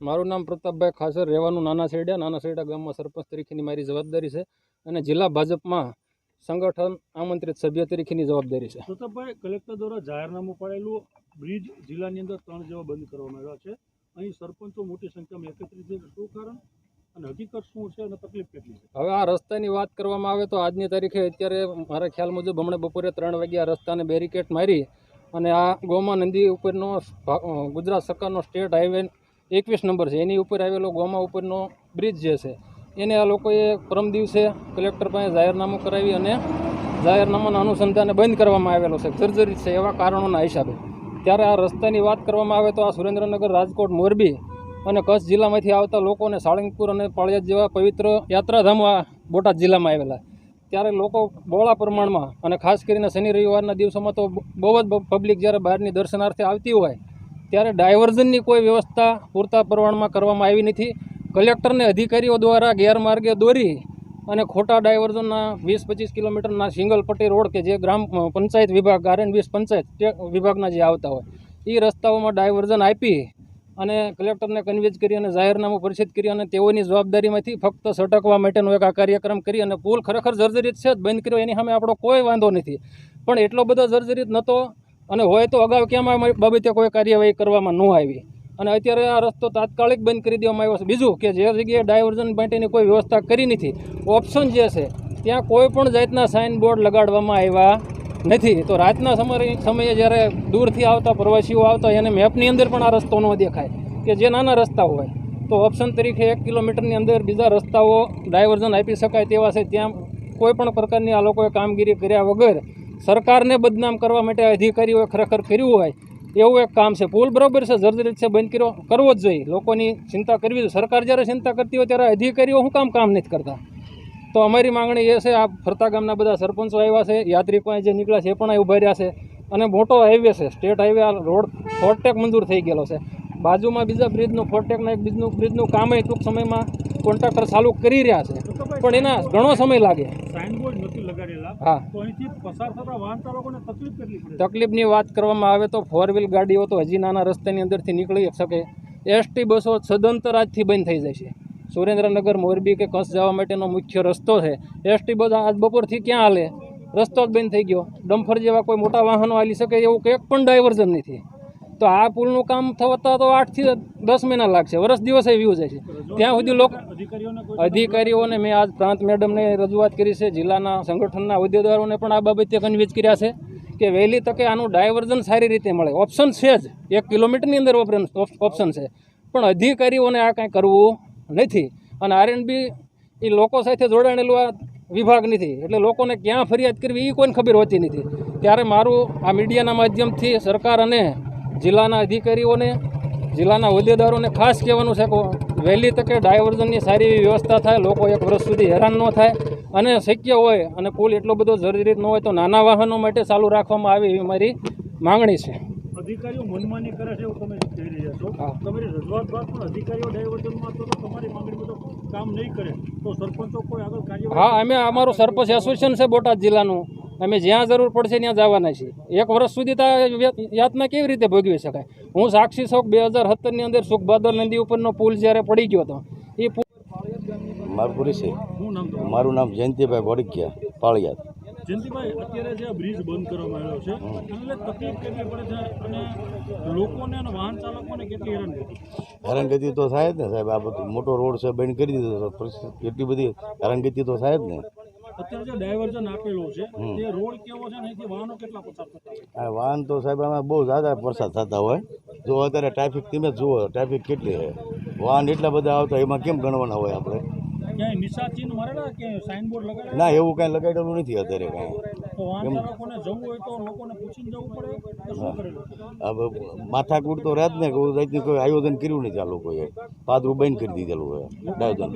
મારું નામ પ્રતાપભાઈ ખાસર રહેવાનું નાના શેરડા. નાના શેરડા ગામમાં સરપંચ તરીકેની મારી જવાબદારી છે અને જિલ્લા ભાજપમાં સંગઠન આમંત્રિત સભ્ય તરીકેની જવાબદારી છે. પ્રતાપભાઈ કલેક્ટર દ્વારા જાહેરનામું પાડેલું બ્રિજ જિલ્લાની અંદર ત્રણ જેવા બંધ કરવામાં આવ્યા છે. અહીં સરપંચો મોટી સંખ્યામાં એકત્રિત છે. શું કારણ? અને હકીકત શું છે અને તકલીફ કેટલી છે? હવે આ રસ્તાની વાત કરવામાં આવે તો આજની તારીખે અત્યારે મારા ખ્યાલ મુજબ હમણાં બપોરે ત્રણ વાગ્યા રસ્તાને બેરિકેડ મારી અને આ ગોમા નદી ઉપરનો ગુજરાત સરકારનો સ્ટેટ હાઈવે એકવીસ નંબર છે. એની ઉપર આવેલો ગોમા ઉપરનો બ્રિજ જે છે, એને આ લોકોએ પરમ દિવસે કલેક્ટર પાસે જાહેરનામું કરાવી અને જાહેરનામાના અનુસંધાને બંધ કરવામાં આવેલો છે. જર્જરિત છે એવા કારણોના હિસાબે. ત્યારે આ રસ્તાની વાત કરવામાં આવે તો આ સુરેન્દ્રનગર, રાજકોટ, મોરબી અને કચ્છ જિલ્લામાંથી આવતા લોકોને સાળંગપુર અને પાળિયાદ જેવા પવિત્ર યાત્રાધામો આ બોટાદ જિલ્લામાં આવેલા. ત્યારે લોકો બહોળા પ્રમાણમાં અને ખાસ કરીને શનિ રવિવારના દિવસોમાં તો બહુ જ પબ્લિક જ્યારે બહારની દર્શનાર્થે આવતી હોય ત્યારે ડાયવર્ઝનની કોઈ વ્યવસ્થા પૂરતા પ્રમાણમાં કરવામાં આવી નથી. કલેક્ટરને અધિકારીઓ દ્વારા ગેરમાર્ગે દોરી અને ખોટા ડાયવર્ઝનના વીસ પચીસ કિલોમીટરના સિંગલ પટ્ટી રોડ કે જે ગ્રામ પંચાયત વિભાગ આરએન વીસ પંચાયત વિભાગના જે આવતા હોય એ રસ્તાઓમાં ડાયવર્ઝન આપી અને કલેક્ટરને કન્વિન્સ કરી અને જાહેરનામું પરિચિત કરી અને તેઓની જવાબદારીમાંથી ફક્ત સટકવા માટેનો એક આ કાર્યક્રમ કરી અને પુલ ખરેખર જર્જરિત છે જ, બંધ કર્યો, એની સામે આપણો કોઈ વાંધો નથી. પણ એટલો બધો જર્જરિત નહોતો અને હોય તો અગાઉ કેમ આ બાબતે કોઈ કાર્યવાહી કરવામાં ન આવી? અને અત્યારે આ રસ્તો તાત્કાલિક બંધ કરી દેવામાં આવ્યો છે. બીજું કે જે જગ્યાએ ડાયવર્ઝન માટેની કોઈ વ્યવસ્થા કરી નથી, ઓપ્શન જે છે, ત્યાં કોઈ પણ જાતના સાઇન બોર્ડ લગાડવામાં આવ્યા નથી. તો રાતના સમય સમયે જ્યારે દૂરથી આવતા પ્રવાસીઓ આવતા એને મેપની અંદર પણ આ રસ્તો ન દેખાય. કે જે નાના રસ્તા હોય, તો ઓપ્શન તરીકે એક કિલોમીટરની અંદર બીજા રસ્તાઓ ડાયવર્ઝન આપી શકાય તેવા છે. ત્યાં કોઈ પણ પ્રકારની આ લોકોએ કામગીરી કર્યા વગર સરકારને બદનામ કરવા માટે અધિકારીઓએ ખરેખર કર્યું હોય, એવું એક કામ છે. પુલ બરોબર છે, જર્જરિત છે, બંધ કર્યો, કરવો જ જોઈએ. લોકોની ચિંતા કરવી જોઈએ. સરકાર જ્યારે ચિંતા કરતી હોય ત્યારે અધિકારીઓ શું કામ કામ નથી કરતા. તો અમારી માંગણી એ છે, આ ફરતા ગામના બધા સરપંચો આવ્યા છે યાત્રિકો જે નીકળ્યા છે એ પણ ઊભા રહ્યા છે. અને મોટો હાઈવે છે, સ્ટેટ હાઈવે, આ રોડ ફોરટેક મંજૂર થઈ ગયેલો છે. બાજુમાં બીજા બ્રિજનું, ફોરટેકના એક બ્રિજનું બ્રિજનું કામ ટૂંક સમયમાં કોન્ટ્રાક્ટર ચાલુ કરી રહ્યા છે. પણ એના ઘણો સમય લાગે. તકલીફની વાત કરવામાં આવે તો ફોર વ્હીલ ગાડીઓ તો હજી નાના રસ્તાની અંદરથી નીકળી શકે. એસટી બસો સદંતર આજથી બંધ થઈ જાય છે. સુરેન્દ્રનગર મોરબી કે કચ્છ જવા માટેનો મુખ્ય રસ્તો છે. એસટી બસ આજ બપોરથી ક્યાં હાલે? રસ્તો જ બંધ થઈ ગયો. ડમ્ફર જેવા કોઈ મોટા વાહનો હાલી શકે એવું કંઈક પણ ડાયવર્ઝન નથી. તો આ પુલનું કામ થતા તો આઠથી દસ મહિના લાગશે. વર્ષ દિવસે વ્યૂ જાય છે. ત્યાં સુધી લોકો અધિકારીઓને મેં આજ પ્રાંત મેડમને રજૂઆત કરી છે જિલ્લાના સંગઠનના હોદ્દેદારોને પણ આ બાબતે કન્વિન્સ કર્યા છે કે વહેલી તકે આનું ડાયવર્ઝન સારી રીતે મળે. ઓપ્શન છે જ. એક કિલોમીટરની અંદર ઓપ્શન છે. પણ અધિકારીઓને આ કાંઈ કરવું નથી. અને આરએનબી એ લોકો સાથે જોડાણેલું આ વિભાગ નથી. એટલે લોકોને ક્યાં ફરિયાદ કરવી એ કોઈને ખબર હોતી નથી. ત્યારે મારું આ મીડિયાના માધ્યમથી સરકાર અને જિલ્લાના અધિકારીઓને જિલ્લાના હોદ્દેદારોને ખાસ કહેવાનું છે કે વહેલી તકે ડાયવર્ઝનની સારી એવી વ્યવસ્થા થાય લોકો એક વર્ષ સુધી હેરાન ન થાય અને શક્ય હોય અને પુલ એટલો બધો જરૂરી ન હોય તો નાના વાહનો માટે ચાલુ રાખવામાં આવે એવી મારી માંગણી છે. અધિકારીઓ મનમાની કરે છે એવું તમે કહી રહ્યા છો. હા. તમારી રજૂઆત બાદ પણ અધિકારીઓ ડાયવર્ઝનમાં તો તો તમારી માંગણી મુજબ કામ નહીં કરે. તો સરપંચો કોઈ આગળ કાર્યવાહી હા અમે અમારું સરપંચ એસોસિએશન છે બોટાદ જિલ્લાનું. અમે જ્યાં જરૂર પડશે ત્યાં જવાના છીએ. એક વર્ષ સુધી તો યાતના કેવી રીતે ભોગવી શકાય? હું સાક્ષી શોક બે હજાર સત્તરની અંદર સુખભાદર નદી ઉપરનો પુલ જ્યારે પડી ગયો હતો એ પુલ મારું પૂરી છે. મારું નામ જયંતિભાઈ વડકિયા પાળિયાદ. જયંતિભાઈ અત્યારે જે બ્રિજ બંધ કરવામાં આવ્યો છે એટલે તકલીફ કેટલી પડે છે અને લોકોને અને વાહન ચાલકોને કેટલી હેરાન હેરાનગતિ તો થાય જ ને સાહેબ આ બધું મોટો રોડ છે બંધ કરી દીધો એટલી બધી હેરાનગતિ તો થાય જ ને. અત્યારે જે ડાયવર્ઝન આપેલો છે તે રોડ કેવો છે અહીંથી વાહનો કેટલા પસાર થતા હોય? વાહન તો સાહેબ આમાં બહુ જ્યાદા વરસાદ થતા હોય. જો અત્યારે ટ્રાફિક તમે જુઓ ટ્રાફિક કેટલી છે. વાહન એટલા બધા આવતા એમાં કેમ ગણવાના હોય આપણે? ના એવું કાંઈ લગાડેલું નથી અત્યારે કાંઈ. માથાકૂટ તો રાત ને જાતનું કોઈ આયોજન કર્યું નથી આ લોકોએ. પાદરું બંધ કરી દીધેલું હોય ડાયોજન